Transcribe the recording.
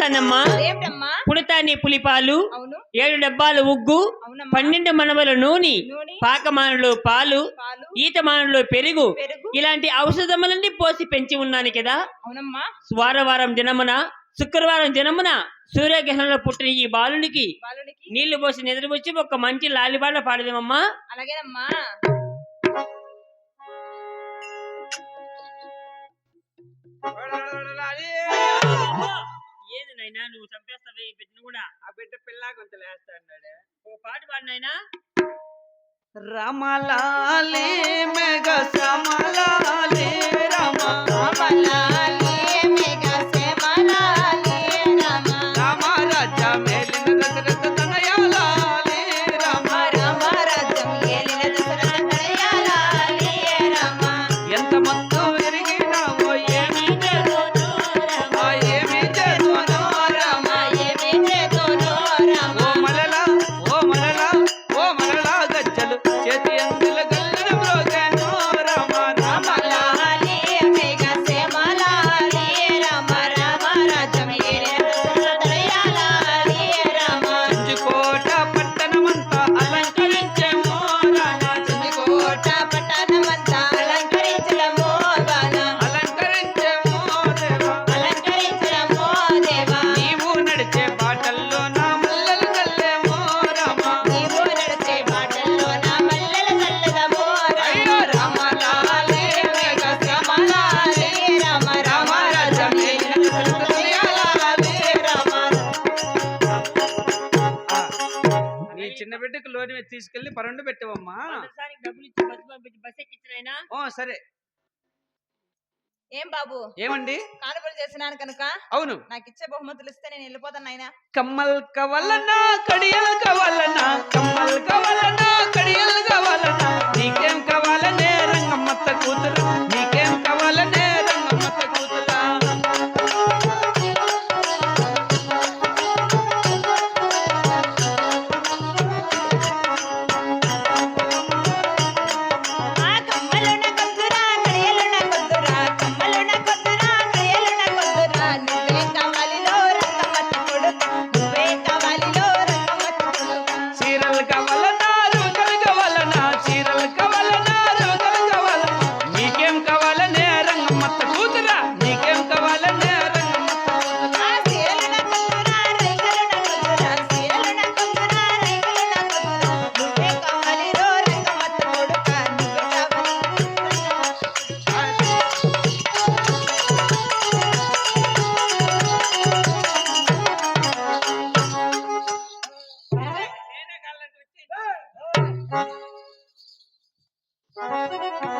ఏమిటమ్మా పుడతాని పులిపాలు ఏడు డబ్బాలు ఉగ్గు పన్నెండు మనవల నూనె పాకమానులు పాలు ఈతమానులు పెరుగు ఇలాంటి ఔషధములన్నీ పోసి పెంచి ఉన్నాను కదా. అవునమ్మా. వారవారం దినమున శుక్రవారం దినమున సూర్యగ్రహణంలో పుట్టిన ఈ బాలునికి నీళ్ళు పోసి నిద్రపుచ్చి ఒక మంచి లాలిబాట పాడదేమమ్మా. అలాగేనమ్మా. ఏది నాయనా నువ్వు చంపేస్తావే ఈ బిడ్డను కూడా. ఆ బిడ్డ పిల్ల గొంతులు వేస్తాడు ఓ పాట పాడు నాయనా. రమలాలి చిన్న బిడ్డకు లోని మీద తీసుకెళ్ళి పరండు పెట్టవమ్మా. మొదటిసారికి డబ్బులు ఇచ్చి బస్సు పంపించి బస్ ఎక్కించిన నాయనా ఓ సరే. ఏం బాబు? ఏమండి? కానుకలు చేసినాను కనుక. అవును. నాకు ఇచ్చే బహుమతులు ఇస్తే నేను వెళ్ళిపోతాను నాయనా. కమ్మల్ కవలనా కడియల్ కవలనా కమ్మల్ కవలనా కడియల్ కవలనా నీకేం కావాలనే Müzik